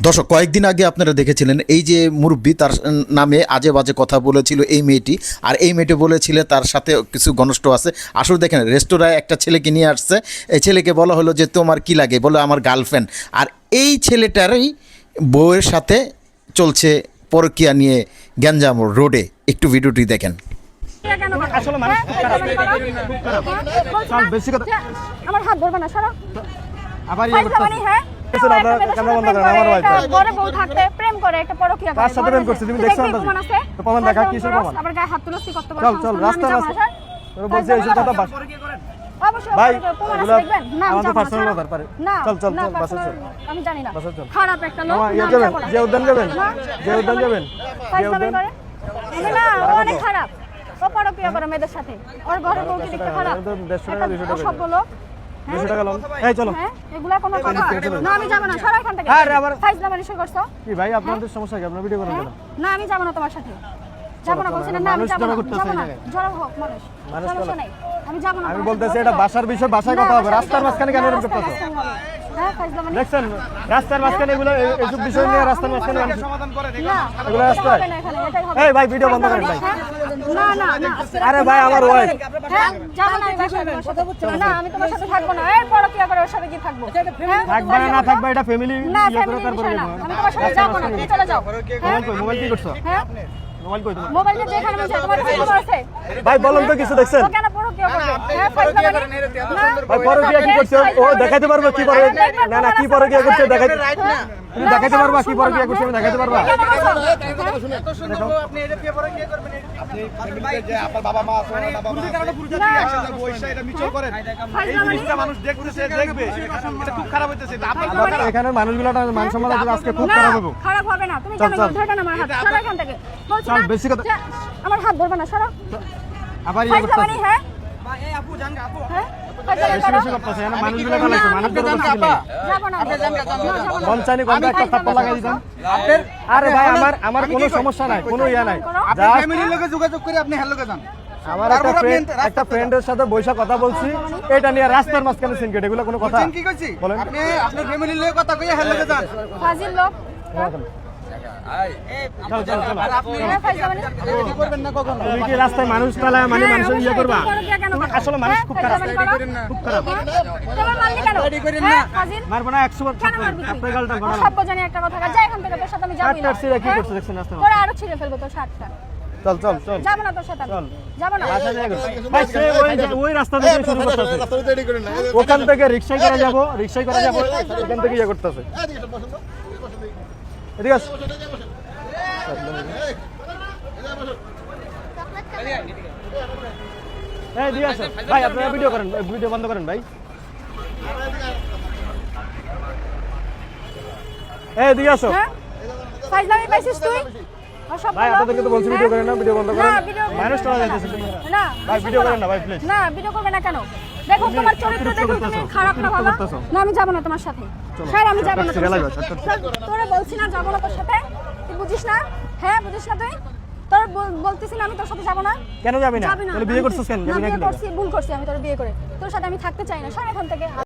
দর্শক কয়েকদিন আগে আপনারা দেখেছিলেন এই যে মুরব্বী তার নামে আজে বাজে কথা বলেছিল এই মেয়েটি আর এই মেয়েটি বলেছিল তার সাথে কিছু ঘনষ্ঠ আছে আসলে দেখেন রেস্তোরাঁয় একটা ছেলেকে নিয়ে আসছে এই ছেলেকে বলা হলো যে তোমার কি লাগে বলো আমার গার্লফ্রেন্ড আর এই ছেলেটারই বউয়ের সাথে চলছে পরকিয়া নিয়ে গ্যাঞ্জাম রোডে একটু ভিডিওটি দেখেন আসলে মানুষ খুব খারাপ। চল, বেশি কথা- আমার হাত ধরবে না সরো আবার আপনারা ক্যামেরা বন্ধ করেন, আমার wife। একটা বউ থাকতে প্রেম করে একটা পরকীয়া করে কার সাথে প্রেম করছে? তুমি দেখছ দেখবি আন্দাজে? প্রমাণ আছে? তো প্রমাণ দেখা, ফাইজলামি কিসের প্রমাণ? আবার গায়ে হাত তুলসি করতে পারো চল চল রাস্তা রাস্তা তোর বলছি এইসব কথা বাস ভাই, অবশ্যই, প্রমাণ আছে, এগুলা দেখবেন? না, আমি আমাদের যাব না, personal সরো। ব্যাপার পারে। চল, চল, চল, বাসে চল। আমি জানি না বাসে চল। খারাপ একটা লোক ইয়ে আমি যাবেন যাব না। যে উদ্যান যাবেন যে উদ্যান যাবেন যে উদ্যান না, অনেক খারাপ ও পরকীয়া করে মেয়েদের সাথে ওর ঘরে বউ কি দেখতে খারাপ টাকা, টাকা। লোক হ্যাঁ? দুশো টাকা এই চলো। হ্যাঁ এগুলা কোনো কথা। না আমি যাব না। সরো এখান থেকে। আরে আবার- ফাইজলামি শুরু করছ? কি ভাই আপনাদের সমস্যা কি? আপনার ভিডিও করেন হ্যাঁ? কেন? না আমি যাব না তোমার সাথে। যাব না বলছি না না আমি মানুষ না জড়ো না। জড়ো হোক মানুষ। মানুষ সমস্যা আমি যাব না আমি বলতেছি এটা। বাসার বিষয় বাসায় কথা হবে। রাস্তার মাঝখানে কেন এরকম করতেছো? হ্যাঁ দেখছেন রাস্তার মাঝখানে এগুলো এই- এইসব বিষয় নিয়ে রাস্তার মাঝখানে এগুলো রাস্তায়? এই ভাই, ভিডিও বন্ধ করেন ভাই। হ্যাঁ? না না না। আরে ভাই, আমার। হ্যাঁ না থাকব না। এই পরকীয়া করে ওর সাথে কি থাকব। হ্যাঁ? থাকবে না না থাকবে এটা ফ্যামিলি না ইয়ে হ্যাঁ? মোবাইল কি করছ? হ্যাঁ? মোবাইল কই তোমার? মোবাইল যেখানে তোমার আছে ভাই বলুন তো কিছু দেখছেন। পরকীয়া হ্যাঁ কি করছে? ও দেখাইতে পারবে কি পরে না। না কি পরে কি করছে? দেখাইতে দেখাইতে পারবা কি পরে কি করছে? দেখাইতে পারবা? এখানে মানুষগুলো মান সম্মান আছে, আজকে খুব খারাপ হবে। খারাপ হবে না। তুমি আমার হাত? সরো এখান থেকে। আমার হাত ধরবে না সরো। আবার ইয়ে করতেছে হ্যাঁ হ্যাঁ আরে ভাই আমার আমার কোনো সমস্যা নাই কোনো ইয়া নাই ফ্যামিলির যোগাযোগ করে আপনি আমার একটা ফ্রেন্ড একটা ফ্রেন্ডের সাথে বৈশা কথা বলছি এটা নিয়ে রাস্তার মাঝখানে সিনকেট এগুলো কোনো কথা কি কইছি আপনি আপনার ফ্যামিলির লোকে কথা কইয়া হ্যালো যান ফাজিল লোক তুমি কি রাস্তায় মানুষ তালা মানে ইয়ে করবা তুমি পরকীয়া কেন করো? আসলে মানুষ খুব খারাপ খুব খারাপ? তোমার মারলি কেন? ফাজিল? মারবো না একশো বার কেন মারবি তুই? আপনার গালটা ও গড়ালাম জানি একটা কথা, যা এখান থেকে, তোর সাথে আমি যাবোই না। কি? দেখছেন রাস্তায়? তোরা আরও ছিঁড়ে ফেলব তোর শার্টটা। চল চল চল যাব না তোর সাথে চল। যাব না। বাসা যাই করো। ভাই, সে ওই ওই রাস্তা থেকে শুরু করতেছে ওখান থেকে রিক্সায় করে যাব রিক্সায় করে যাব ওখান থেকে ইয়ে করতেছে এদিকে আস। এই দিয়ে আসো ভাই আপনারা ভিডিও করেন ভিডিও বন্ধ করেন ভাই এই দিয়ে আসো হ্যাঁ? ফাইজলামি পাইছিস তুই? ভাই আপনাদেরকে তো বলছি ভিডিও করেন না ভিডিও বন্ধ না, করেন ভিডিও মানুষ না। টাকা না, ভাই ভিডিও করেন না ভাই প্লিজ না ভিডিও করবে না কেন দেখো তোমার চরিত্র দেখো তুমি খারাপ না বাবা। না আমি যাব না তোমার সাথে। স্যার আমি যাব না। তোরা বলছি না যাব না তোর সাথে। তুই বুঝিস না? হ্যাঁ বুঝিস না তুই? তোর বল- বলতেছি না আমি তোর সাথে যাব না। কেন যাবি না? বিয়ে করছিস কেন? না, যাবি না বিয়ে করছি ভুল করছি আমি তোর বিয়ে করে। তোর সাথে আমি থাকতে চাই না। সর এখান থেকে